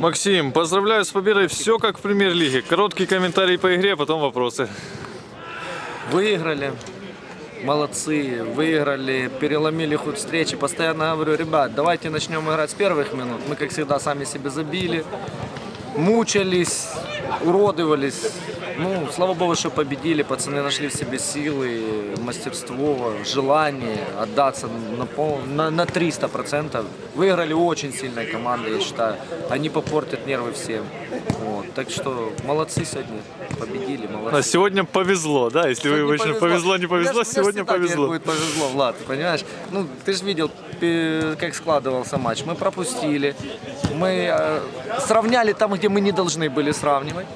Максим, поздравляю с победой. Все как в премьер-лиге. Короткий комментарий по игре, потом вопросы. Выиграли. Молодцы, выиграли, переломили ход встречи. Постоянно говорю, ребят, давайте начнем играть с первых минут. Мы, как всегда, сами себе забили, мучались, уродовались. Ну, слава богу, что победили. Пацаны нашли в себе силы, мастерство, желание отдаться на, пол, на, на 300%. Выиграли очень сильная команда, я считаю. Они попортят нервы всем. Вот. Так что молодцы сегодня, победили, молодцы. А сегодня повезло, да? Если вы Сегодня очень повезло, не повезло, ж сегодня повезло. будет повезло, Влад, понимаешь? Ну, ты же видел, как складывался матч. Мы пропустили, мы э, сравняли там, где мы не должны были сравнивать.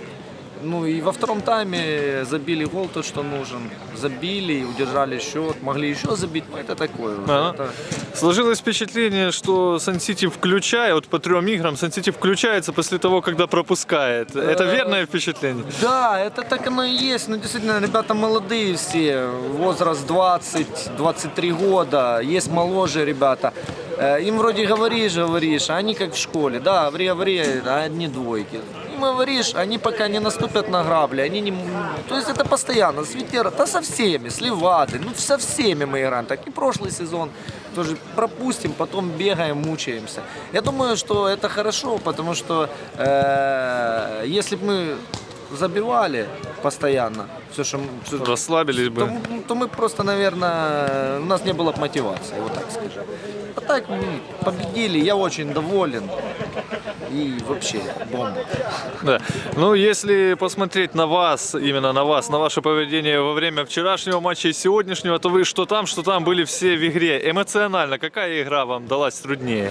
Ну и во втором тайме забили гол, тот, что нужен. Забили, удержали счет, могли еще забить. Ну, это такое. Ага. Это- Сложилось впечатление, что Сан-Сити включая, вот по трем играм, Сан-Сити включается после того, когда пропускает. Это Э, верное впечатление? Да, это так оно и есть. Ну, действительно, ребята молодые все. Возраст 20-23 года. Есть моложе ребята. Э, Им вроде говоришь, говоришь, а они как в школе. Да, ври, ври, а одни двойки. Им говоришь, они пока не наступят на грабли, они не... То есть это постоянно, с ветера, да со всеми, с Левады, ну со всеми мы играем. Так и прошлый сезон тоже пропустим, потом бегаем, мучаемся. Я думаю, что это хорошо, потому что э, если бы мы забивали постоянно, все, что, всё- Расслабились то, бы. м- то мы просто, наверное, у нас не было бы мотивации, вот так скажем. А так победили, я очень доволен. И вообще бомба. Да. Ну, если посмотреть на вас, именно на вас, на ваше поведение во время вчерашнего матча и сегодняшнего, то вы что там, что там были все в игре. Эмоционально, какая игра вам далась труднее?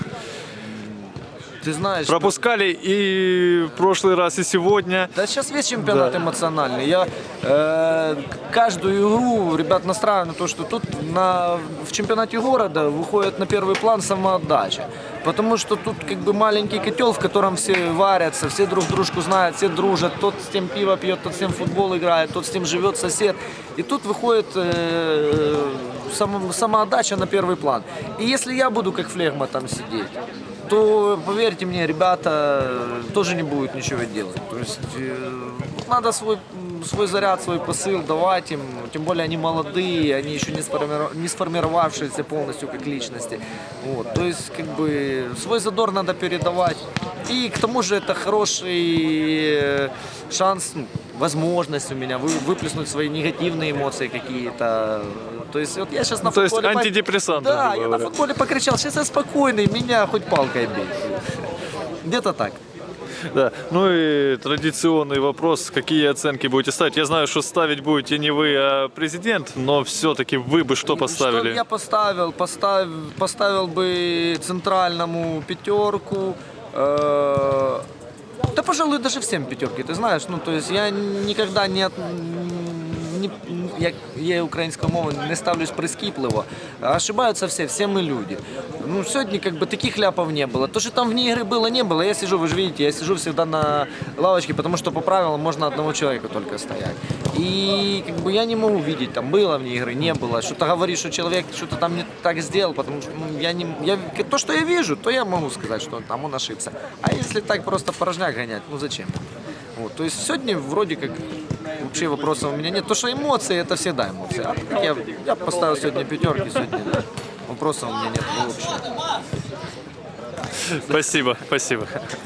Ты знаешь, Пропускали и в прошлый раз, и сегодня. Да сейчас весь чемпионат Да. эмоциональный. Я э, каждую игру ребят настраиваю на то, что тут на, в чемпионате города выходит на первый план самоотдача. Потому что тут как бы маленький котел, в котором все варятся, все друг дружку знают, все дружат. Тот с тем пиво пьет, тот с тем футбол играет, тот с тем живет сосед. И тут выходит э, само- самоотдача на первый план. И если я буду как флегма там сидеть, то поверьте мне, ребята тоже не будут ничего делать. То есть э, надо свой, свой заряд, свой посыл давать им. Тем более они молодые, они еще не, сформиров- не сформировавшиеся полностью как личности. Вот. То есть как бы свой задор надо передавать. И к тому же это хороший э, шанс, ну, возможность у меня вы- выплеснуть свои негативные эмоции какие-то. То есть вот я сейчас на Ну, то есть футболе... антидепрессант, Да, я на футболе покричал, сейчас я спокойный, меня хоть палкой бей. Где-то так. Да. Ну и традиционный вопрос, какие оценки будете ставить? Я знаю, что ставить будете не вы, а президент, но все-таки вы бы что поставили? Что я поставил? Поставил, поставил бы центральному пятерку. Э, да, пожалуй, даже всем пятерки, ты знаешь. Ну, то есть я никогда не, от, не як є українською мовою, не ставлюсь прискіпливо. Ошибаются все, все мы люди. Ну, сегодня как бы таких ляпов не было. То, что там вне игры было, не было. Я сижу, вы же видите, я сижу всегда на лавочке, потому что по правилам можно одного человека только стоять. И как бы я не могу видеть, там было вне игры, не было. Что-то говоришь, что человек что-то там не так сделал, потому что ну, я не, я, то, что я вижу, то я могу сказать, что там он ошибся. А если так просто порожняк гонять, ну зачем? Вот, то есть сегодня вроде как вообще вопросов у меня нет. То, что эмоции, это всегда эмоции. А я, я поставил сегодня пятерки, сегодня вопросов у меня нет вообще. Спасибо, спасибо.